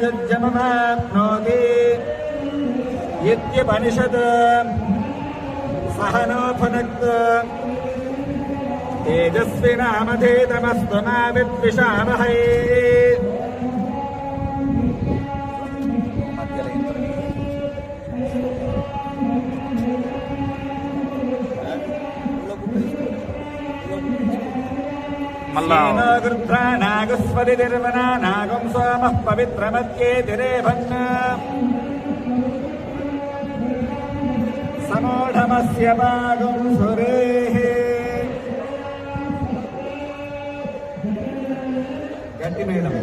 जन्मायुज्यमवाप्नोति इत्यपनिषत् सह नो भुनक्तु तेजस्विनामधेतमस्तु मा विद्विषावहै మళ్ళా నాగం సోమ పవిత్రమత్యే తిరేభన్న సమోఢమస్య భాగం సురేః. గట్టి మేడం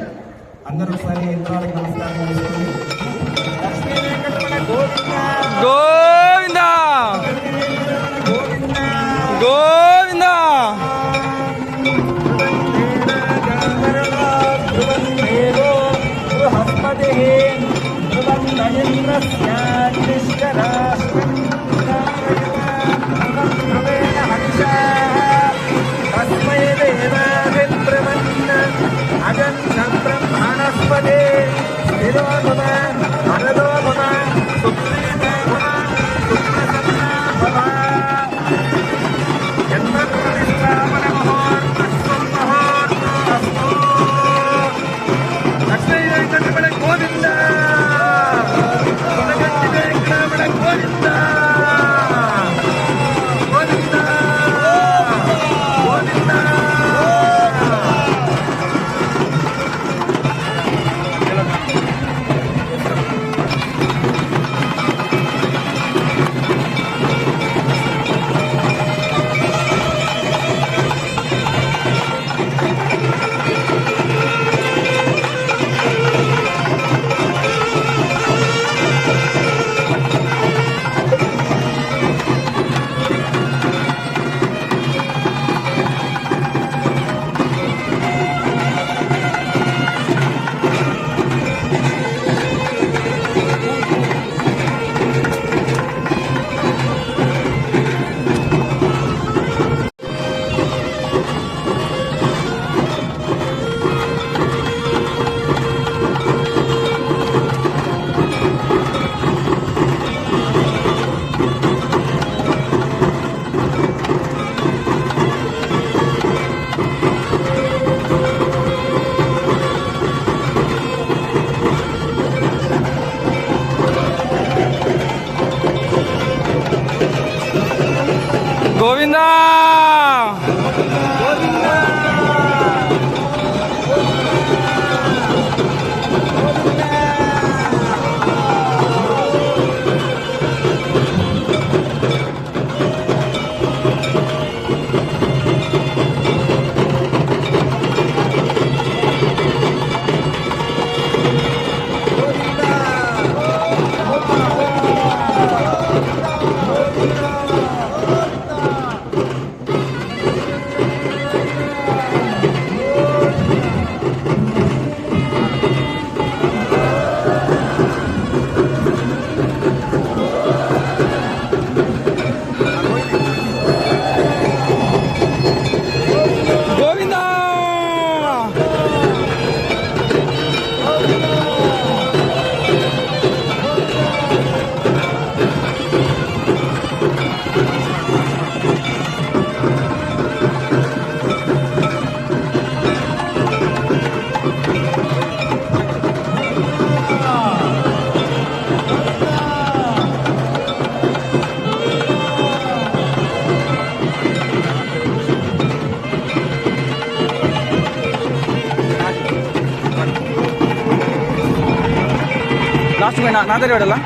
అందరూ ఒకసారి యంత్రాలకు నమస్కారం చేసుకోండి లక్ష్మీ వెంకటరమణ గోవింద! Hello, everyone. நாதர் வேடலாம்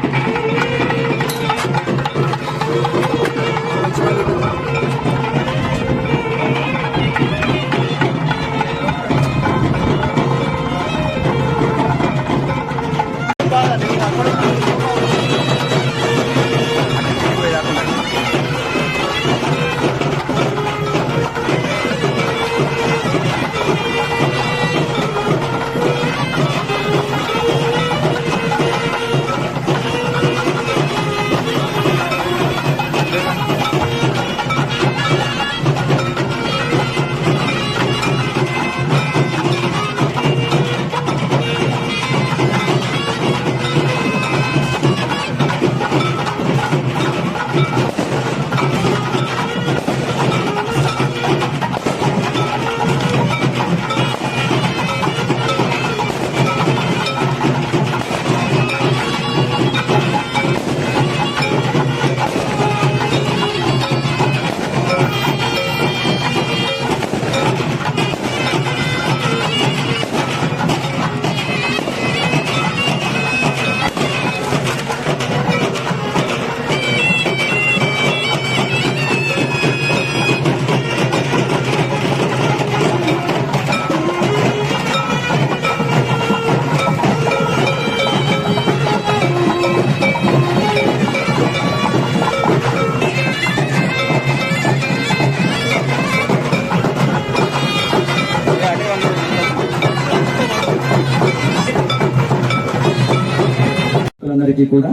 అందరికీ కూడా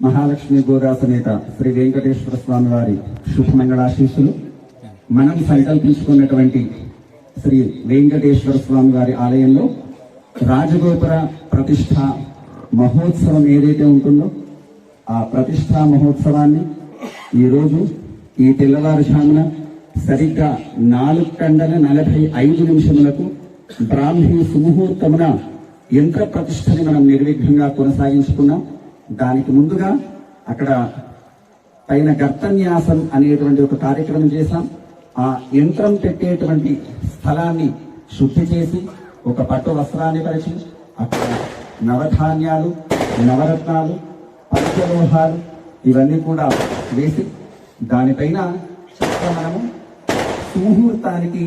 మహాలక్ష్మి గోదా సమేత శ్రీ వెంకటేశ్వర స్వామి వారి శుభమంగళాశీస్సులు. మనం సంకల్పించుకున్నటువంటి శ్రీ వెంకటేశ్వర స్వామి వారి ఆలయంలో రాజగోపుర ప్రతిష్ట మహోత్సవం ఏదైతే ఉంటుందో ఆ ప్రతిష్టా మహోత్సవాన్ని ఈరోజు ఈ తెల్లవారుజామున సరిగ్గా నాలుగు గంటల నలభై ఐదు నిమిషములకు బ్రాహ్మీ సుముహూర్తమున యంత్ర ప్రతిష్టని మనం నిర్విఘ్నంగా కొనసాగించుకున్నాం. దానికి ముందుగా అక్కడ పైన గర్తన్యాసం అనేటువంటి ఒక కార్యక్రమం చేశాం. ఆ యంత్రం పెట్టేటువంటి స్థలాన్ని శుద్ధి చేసి ఒక పట్టు వస్త్రాన్ని పరిచి అక్కడ నవధాన్యాలు నవరత్నాలు పంచలోహాలు ఇవన్నీ కూడా వేసి దానిపైన చక్కగా మనము సుముహూర్తానికి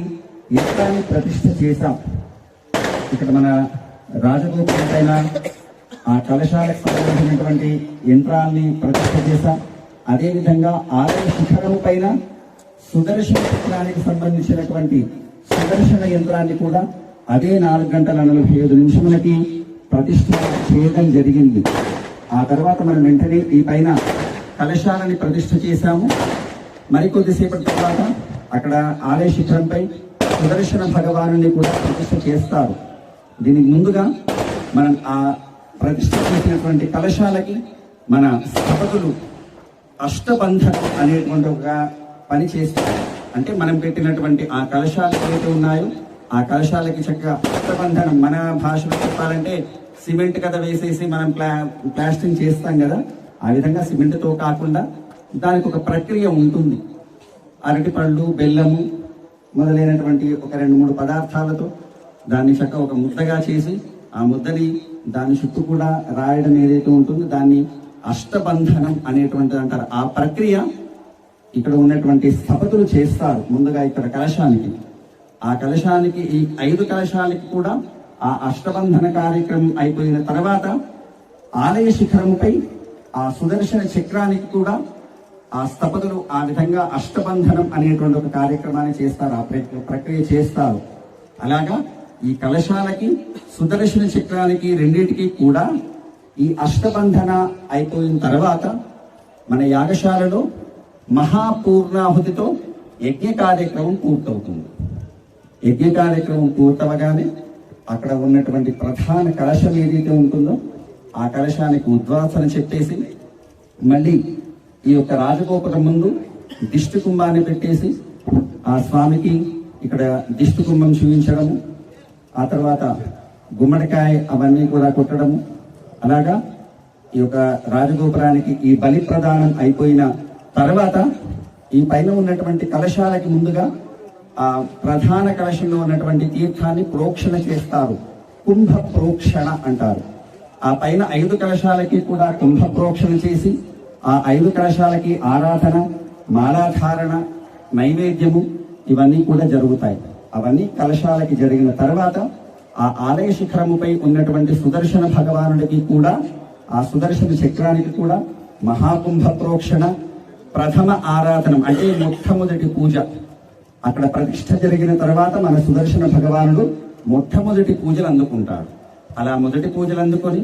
యంత్రాన్ని ప్రతిష్ఠ చేశాం. ఇక్కడ మన రాజగోపురం పైన ఆ కళశాలకు సంబంధించినటువంటి యంత్రాన్ని ప్రతిష్ట చేశాం. అదేవిధంగా ఆలయ శిఖరం పైన సుదర్శన చిత్రానికి సంబంధించినటువంటి సుదర్శన యంత్రాన్ని కూడా అదే నాలుగు గంటల నలభై ఐదు నిమిషములకి ప్రతిష్ట చేయడం జరిగింది. ఆ తర్వాత మనం వెంటనే ఈ పైన కలశాలని ప్రతిష్ట చేశాము. మరికొద్దిసేపటి తర్వాత అక్కడ ఆలయ శిఖరంపై సుదర్శన భగవాను కూడా ప్రతిష్ట చేస్తారు. దీనికి ముందుగా మనం ఆ ప్రతిష్ట చేసినటువంటి కలశాలకి మన స్థపతులు అష్టబంధ అనేటువంటి ఒక పని చేస్తారు అంటే మనం పెట్టినటువంటి ఆ కలశాలు ఏవైతే ఉన్నాయో ఆ కలశాలకి చక్కగా అష్టబంధనం మన భాషలో చెప్పాలంటే సిమెంట్ కథ వేసేసి మనం ప్లా ప్లాస్టింగ్ చేస్తాం కదా ఆ విధంగా సిమెంట్తో కాకుండా దానికి ఒక ప్రక్రియ ఉంటుంది. అరటి పళ్ళు బెల్లము మొదలైనటువంటి ఒక రెండు మూడు పదార్థాలతో దాన్ని చక్క ఒక ముద్దగా చేసి ఆ ముద్దని దాని చుట్టూ కూడా రాయడం ఏదైతే ఉంటుందో దాన్ని అష్టబంధనం అనేటువంటిది అంటారు. ఆ ప్రక్రియ ఇక్కడ ఉన్నటువంటి స్థపతులు చేస్తారు ముందుగా ఇక్కడ కలశానికి. ఆ కలశానికి ఈ ఐదు కలశాలకి కూడా ఆ అష్టబంధన కార్యక్రమం అయిపోయిన తర్వాత ఆలయ శిఖరముపై ఆ సుదర్శన చక్రానికి కూడా ఆ స్థపతులు ఆ విధంగా అష్టబంధనం అనేటువంటి ఒక కార్యక్రమాన్ని చేస్తారు. ఆ ప్రక్రియ చేస్తారు. అలాగా ఈ కలశాలకి సుదర్శన చక్రానికి రెండింటికి కూడా ఈ అష్టబంధన అయిపోయిన తర్వాత మన యాగశాలలో మహాపూర్ణాహుతితో యజ్ఞ కార్యక్రమం పూర్తవుతుంది. యజ్ఞ కార్యక్రమం పూర్తవగానే అక్కడ ఉన్నటువంటి ప్రధాన కలశం ఏదైతే ఉంటుందో ఆ కలశానికి ఉద్వాసన చెప్పేసి మళ్ళీ ఈ యొక్క రాజగోపురం ముందు దిష్టి కుంభాన్ని పెట్టేసి ఆ స్వామికి ఇక్కడ దిష్టి కుంభం చూపించడము ఆ తర్వాత గుమ్మడికాయ అవన్నీ కూడా కొట్టడము అలాగా ఈ యొక్క రాజగోపురానికి ఈ బలి ప్రదానం అయిపోయిన తర్వాత ఈ పైన ఉన్నటువంటి కలశాలకి ముందుగా ఆ ప్రధాన కలశంలో ఉన్నటువంటి తీర్థాన్ని ప్రోక్షణ చేస్తారు. కుంభ ప్రోక్షణ అంటారు. ఆ పైన ఐదు కలశాలకి కూడా కుంభ ప్రోక్షణ చేసి ఆ ఐదు కలశాలకి ఆరాధన మాలాధారణ నైవేద్యము ఇవన్నీ కూడా జరుగుతాయి. అవన్నీ కలశాలకి జరిగిన తర్వాత ఆ ఆలయ శిఖరముపై ఉన్నటువంటి సుదర్శన భగవానుడికి కూడా ఆ సుదర్శన చక్రానికి కూడా మహాకుంభ ప్రోక్షణ ప్రథమ ఆరాధనం అంటే మొట్టమొదటి పూజ. అక్కడ ప్రతిష్ట జరిగిన తర్వాత మన సుదర్శన భగవానుడు మొట్టమొదటి పూజలు అందుకుంటాడు. అలా మొదటి పూజలు అందుకొని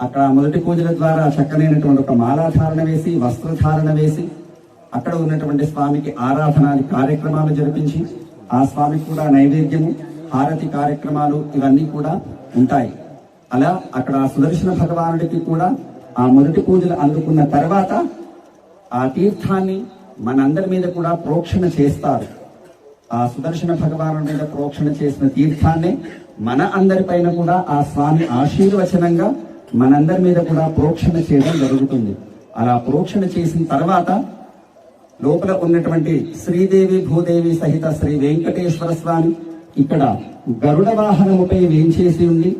అక్కడ మొదటి పూజల ద్వారా చక్కనైనటువంటి ఒక మాలాధారణ వేసి వస్త్రధారణ వేసి అక్కడ ఉన్నటువంటి స్వామికి ఆరాధనాది కార్యక్రమాలు జరిపించి ఆ స్వామికి కూడా నైవేద్యము హారతి కార్యక్రమాలు ఇవన్నీ కూడా ఉంటాయి. అలా అక్కడ ఆ సుదర్శన భగవానుడికి కూడా ఆ మొదటి పూజలు అందుకున్న తర్వాత ఆ తీర్థాన్ని మనందరి మీద కూడా ప్రోక్షణ చేస్తారు. ఆ సుదర్శన భగవాను మీద ప్రోక్షణ చేసిన తీర్థాన్ని మన అందరిపైన కూడా ఆ స్వామి ఆశీర్వచనంగా మనందరి మీద కూడా ప్రోక్షణ చేయడం జరుగుతుంది. అలా ప్రోక్షణ చేసిన తర్వాత లోపల ఉన్నటువంటి శ్రీదేవి భూదేవి సహిత శ్రీ వెంకటేశ్వర స్వామి ఇక్కడ గరుడ వాహనముపై వేంచేసి ఉంది.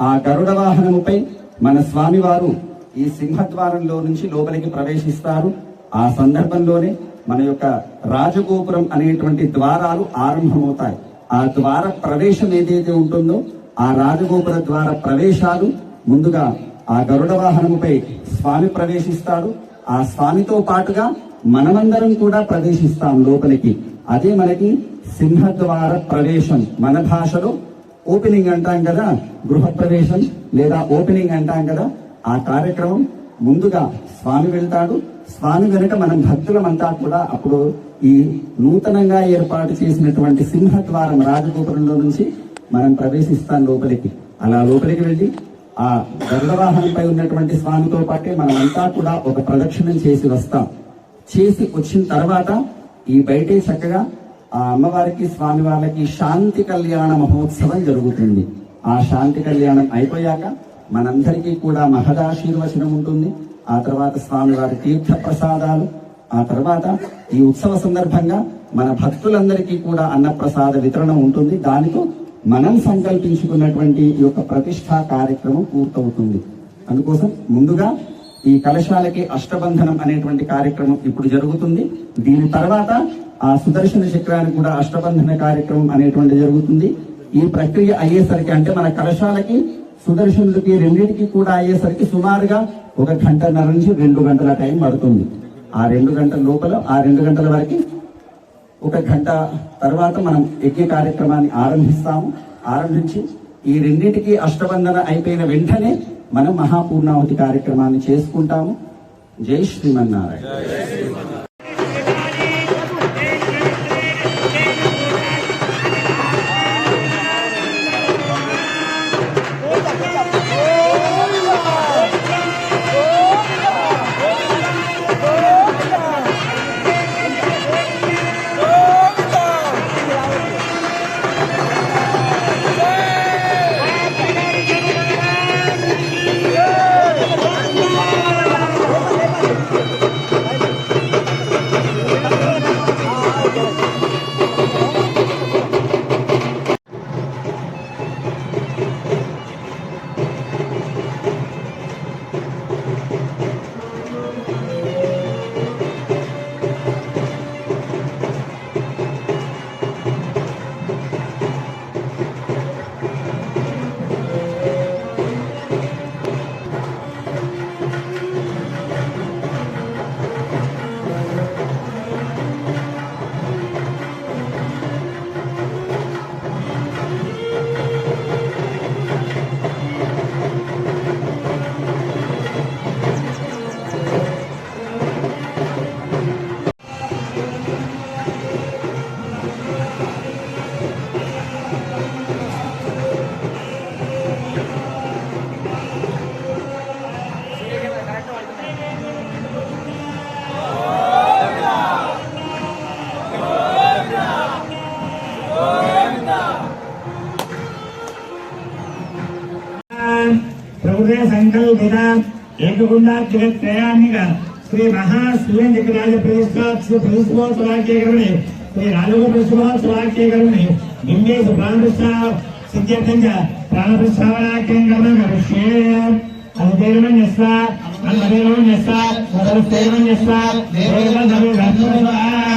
ఆ గరుడ వాహనముపై మన స్వామివారు ఈ సింహద్వారంలో నుంచి లోపలికి ప్రవేశిస్తారు. ఆ సందర్భంలోనే మన యొక్క రాజగోపురం అనేటువంటి ద్వారాలు ఆరంభమవుతాయి. ఆ ద్వార ప్రవేశం ఏదైతే ఉంటుందో ఆ రాజగోపుర ద్వార ప్రవేశాలు ముందుగా ఆ గరుడ వాహనముపై స్వామి ప్రవేశిస్తాడు ఆ స్వామితో పాటుగా మనమందరం కూడా ప్రవేశిస్తాం లోపలికి. అదే మనకి సింహద్వార ప్రవేశం. మన భాషలో ఓపెనింగ్ అంటాం కదా గృహ ప్రవేశం లేదా ఓపెనింగ్ అంటాం కదా ఆ కార్యక్రమం ముందుగా స్వామి వెళ్తాడు. స్వామి వెనుక మనం భక్తులమంతా కూడా అప్పుడు ఈ నూతనంగా ఏర్పాటు చేసినటువంటి సింహద్వారం రాజగోపురంలో నుంచి మనం ప్రవేశిస్తాం లోపలికి. అలా లోపలికి వెళ్ళి ఆ గరుడవాహనంపై ఉన్నటువంటి స్వామితో పాటే మనమంతా కూడా ఒక ప్రదక్షిణం చేసి వస్తాం. చేసి వచ్చిన తర్వాత ఈ బయటే చక్కగా ఆ అమ్మవారికి స్వామి వాళ్ళకి శాంతి కళ్యాణ మహోత్సవం జరుగుతుంది. ఆ శాంతి కళ్యాణం అయిపోయాక మనందరికీ కూడా మహదాశీర్వచనం ఉంటుంది. ఆ తర్వాత స్వామివారి తీర్థ ప్రసాదాలు ఆ తర్వాత ఈ ఉత్సవ సందర్భంగా మన భక్తులందరికీ కూడా అన్నప్రసాద వితరణ ఉంటుంది. దానితో మనం సంకల్పించుకున్నటువంటి ఈ యొక్క ప్రతిష్టా కార్యక్రమం పూర్తవుతుంది. అందుకోసం ముందుగా ఈ కలశాలకి అష్టబంధనం అనేటువంటి కార్యక్రమం ఇప్పుడు జరుగుతుంది. దీని తర్వాత ఆ సుదర్శన చక్రానికి కూడా అష్టబంధన కార్యక్రమం అనేటువంటి జరుగుతుంది. ఈ ప్రక్రియ అయ్యేసరికి అంటే మన కలశాలకి సుదర్శనుడికి రెండింటికి కూడా అయ్యేసరికి సుమారుగా ఒక గంటన్నర నుంచి రెండు గంటల టైం పడుతుంది. ఆ రెండు గంటల లోపల ఆ రెండు గంటల వరకు ఒక గంట తర్వాత మనం ఎక్కే కార్యక్రమాన్ని ఆరంభిస్తాము. ఆరంభించి ఈ రెండింటికి అష్టబంధన అయిపోయిన వెంటనే మనం మహాపూర్ణావతి కార్యక్రమాన్ని చేసుకుంటాము. జై శ్రీమన్నారాయణ. ఏకగుండాక్షరత్రయాన్నిక శ్రీ మహాశ్రీరాజ ప్రతిష్ఠోత్సవాక్యకరణి శ్రీ రాజగోప ప్రతిష్ఠోత్సవాక్యకరణి బింబేశ ప్రాణప్రస్థ సిద్ధ్యర్థం చ ప్రాణప్రస్థావనాఖ్యం కర్మ కరిష్యే అనుదేవన్యస్వ చేస్తా సరస్తేవన్యస్వ చేస్తా చేస్తా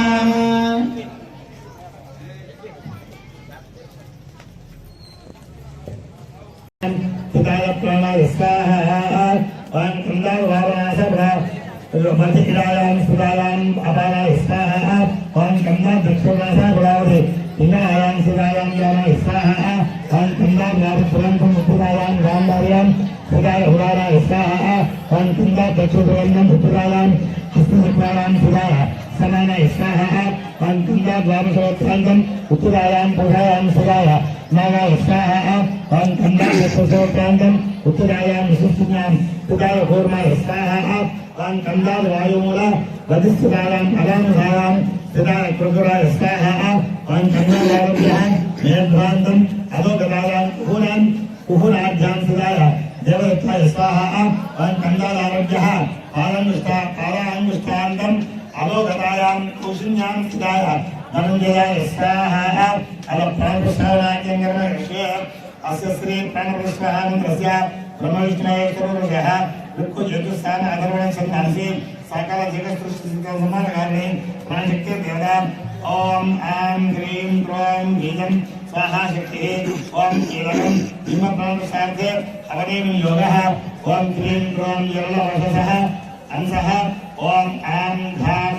మధ్యకిరాయాం సుతాయాం అపారాయ స్వాహా ఓం కందా దక్షిణాస గుడావతి పిండాయాం సుతాయాం జ్ఞానాయ స్వాహా ఓం కుందా జ్ఞాపకులంకం ఉప్పుదాయాం గాంధార్యాం సుతాయ హుడారాయ స్వాహా ఓం కుందా దక్షిణం ఉప్పుదాయాం హస్తముద్రాయాం సుతాయ సమానాయ స్వాహా ఓం కుందా ద్వామసోత్రాంతం ఉప్పుదాయాం పుషాయాం సుతాయ నాగాయ స్వాహా ఓం కందా యశోప్రాంతం ఉత్తరాయాం సుస్థిన్యాం ఉదాయ కూర్మాయ స్వాహా तां कन्दावायोला वधिष्ठितानां फलानुधारां स्थिता कृपुराय स्वाहा तां कन्दावायोभ्यः मेध्वान्तम् अधोगतानां कुहुनां कुहुराभ्यां स्थिताय देवदत्ताय स्वाहा तां कन्दादारभ्यः पादाङ्गुष्ठा पादाङ्गुष्ठान्तम् अधोगतायां कौशिन्यां स्थिताय धनञ्जयाय स्वाहा अलप्राणप्रसादाख्यङ्गर्मषे अस्य श्रीप्राणप्रसादं प्रस्य ब्रह्मविष्णवे सर्वः రుక్కు జుట్టు స్థాన అధర్వణ చంద్రాసి సకల జగత్సృష్టి సమానకారిణి ప్రాణశక్తి దేవత ఓం ఆం హ్రీం క్రోం గీజం స్వాహా శక్తి. ఓం కేవలం హిమప్రాణసార్థే అవనేం యోగ. ఓం హ్రీం క్రోం యవల వషస అంశ ఓం ఆం ధాం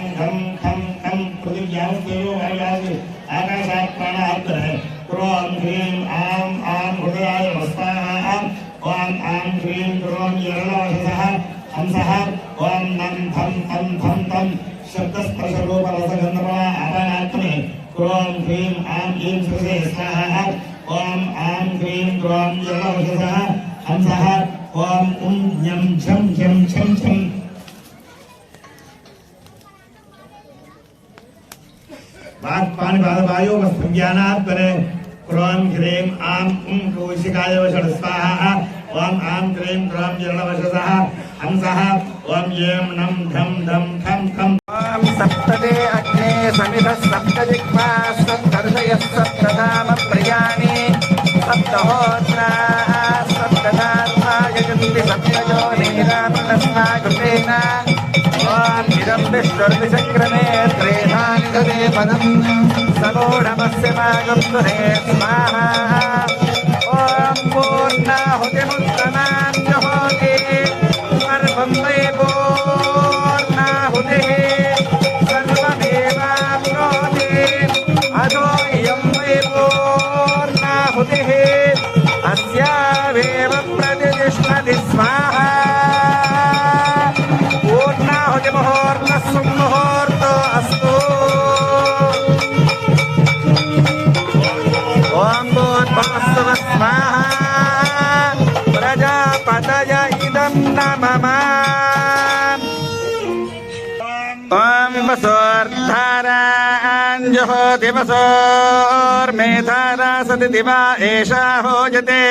श्रेष्ठः ॐ ऐं क्रीं क्रों यमौषधः हंसः ॐ उं ञं झं झं झं झं वाक्पाणिपादवायो वस्तुज्ञानात्मने क्रों ह्रीं आं उं कौशिकाय वषड् स्वाहा ॐ आं क्रीं क्रों जरणवशसः हंसः ॐ यें नं धं धं खं खं ॐ इदं विश्वर्विचक्रमे त्रेधानि ददे पदम् सगोढमस्य मागुप्तुरे स्वाहा ॐ पूर्णाहुतिमुत्तमां वसोर् मेधारा सति दिवा एषा होजते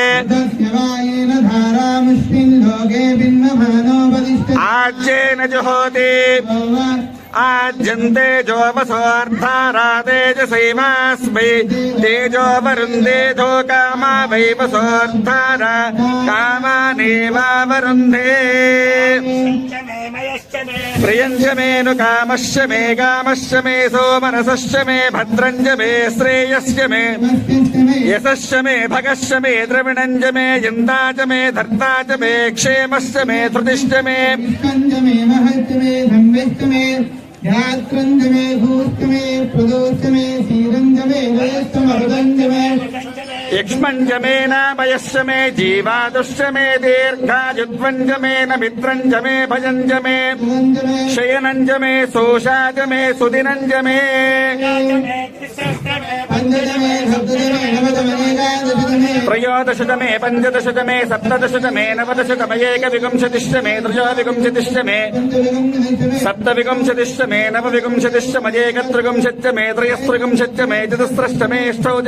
आज्येन जुहोति। आज्यन्ते जोपसोऽर्थारा तेजसीमास्मै। तेजोपरुन्धे धो कामा वै वसोऽर्थारा कामानेवावरुन्धे। ప్రియంజ మేను కామశ్చ మే కామశ్చ మే సోమనసశ్చ మే భద్రంజ మే శ్రేయస్య మే యశశ్చ మే భగశ్చ మే ద్రవిణంజ మే ఇందాజ మే ధర్తాజ మే క్షేమశ్చ మే ధృతిశ్చ మే ధ్యాత్రంజ మే భూత్త మే ప్రదోత్త మే శ్రీరంజ మే వయస్త మరుదంజ మే धम्यश्च मे ध्यात्रञ्ज मे भूश्च मे प्रदोश्च मे क्षीरञ्ज मे वयश्च मरुदञ्ज मे यक्ष्मञ्च मे नामयश्च मे जीवादुश्च मे दीर्घायुध्वञ्च मे न मित्रञ्च मे भजञ्च मे सुगन्ध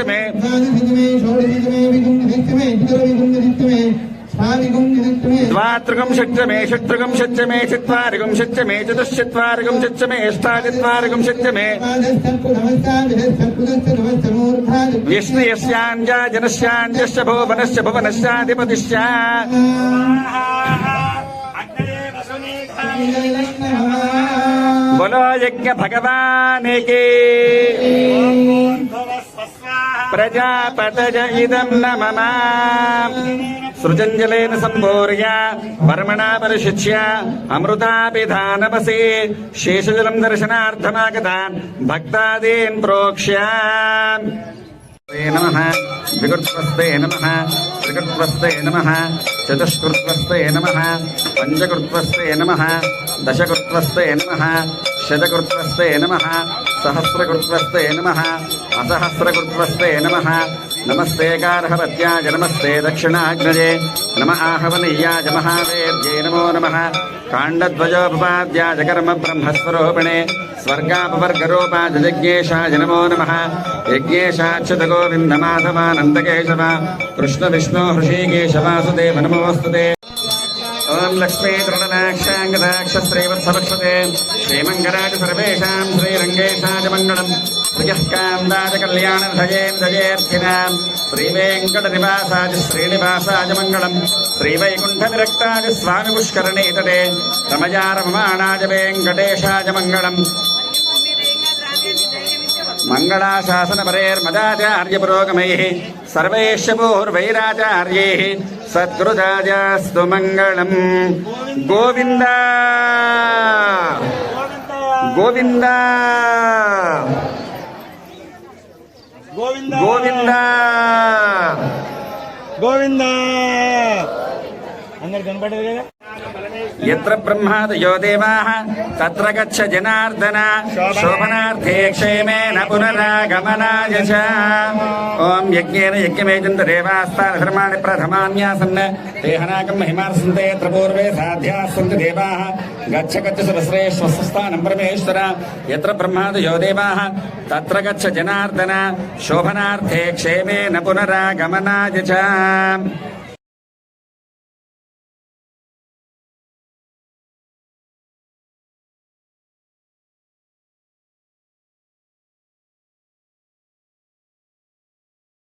मे शयनञ्च मे सोषा च मे सुदिनञ्च मे पञ्चज मे सप्तज मे नवज मनेकादशज मे त्रयोदशत मे पञ्चदशत मे सप्तदशत मे नवदशत मयेकविंशतिश्च मे त्रयोविंशतिश्च मे पञ्चविगम्यश्च मे सप्तविंशतिश्च मे नवविंशतिश्च मयेकत्रिविंशत्य मे त्रयस्त्रिविंशत्य मे चतुस्रश्च मे अष्टौ च मे द्वादशज मे षोडशज मे विगुम्यश्च मे चतुर्विगुम्यश्च मे स्वाविगुम्यश्च मे द्वात्रिगुंशच्च मे षट्त्रिगुंशच्च मे चत्वारिगुंशच्च मे चतुश्चत्वारिगुंशच्च मे अष्टाचत्वारिगुंशच्च मे विष्णुयस्याञ्जा जनस्याञ्जश्च भुवनश्च भुवनश्चाधिपतिश्च अग्नये वसुनीधाय बोलो यज्ञ भगवान् के भवस्वस्वाहा प्रजापतज इदं न मम सृजञ्जलेन सम्भूर्य वर्मणा परिशिच्य अमृतापिधानपसे शेषजलं दर्शनार्थमागतान् भक्तादीन् प्रोक्ष्य नमः विकृत्वस्ते नमः त्रिकृत्वस्ते नमः चतुष्कृत्वस्ते नमः पञ्चकृत्वस्ते नमः दशकृत्वस्ते नमः शतकृत्वस्ते नमः సహస్రకృత్వస్తే నమ. అసహస్రకృత్వస్తే నమ. నమస్తే గార్హపత్యాయ నమస్తే దక్షిణాగ్నజే. నమ ఆహవనీయాయ మహావేద్యే నమో నమ. కాండధ్వజోపపాద్యాయ కర్మ బ్రహ్మస్వరూపిణే స్వర్గాపవర్గరూపాయ యజ్ఞేశాయ నమో నమ. యజ్ఞేశాచ్యుతగోవిందమాధవానందకేశవ. కృష్ణ విష్ణు హృషీకేశవాసుదేవ నమోస్తుతే. ఓం లక్ష్మీ తృణనాక్షాంగదాక్షశ్రీవత్సభక్షతే శ్రీమంగళాచ సర్వేషాం శ్రీరంగేశాచ మంగళం ప్రియ కాందాచ కళ్యాణ ధయేం ధయేర్థినాం శ్రీవేంకట నివాసాచ శ్రీనివాసాచ మంగళం. శ్రీవైకుంఠ విరక్తాచ స్వామి పుష్కరణీతటే రమజా రమమాణాచ వెంకటేశాచ మంగళం మంగళాశాసనపరేర్మదాచార్యపురోగమై. సర్వేశ్వూర్వైరాచార్యై सद्गुरुदाजास्तु मङ्गलम् गोविन्द गोविन्द గోవింద గోవింద గోవింద అందరు కనపడదు కదా यत्र ब्रह्मादयो देवाः तत्र गच्छ जनार्दन शोभनार्थे क्षेमेन पुनरागमनाय च ॐ यज्ञेन यज्ञमेजन्त देवास्तानि धर्माणि प्रथमान्यासन् देहनाकं महिमार्सन्ते यत्र पूर्वे साध्याः सन्ति देवाः गच्छ गच्छ सरस्रेष्वस्थानं परमेश्वर यत्र ब्रह्मादयो देवाः तत्र गच्छ जनार्दन शोभनार्थे क्षेमेन पुनरागमनाय च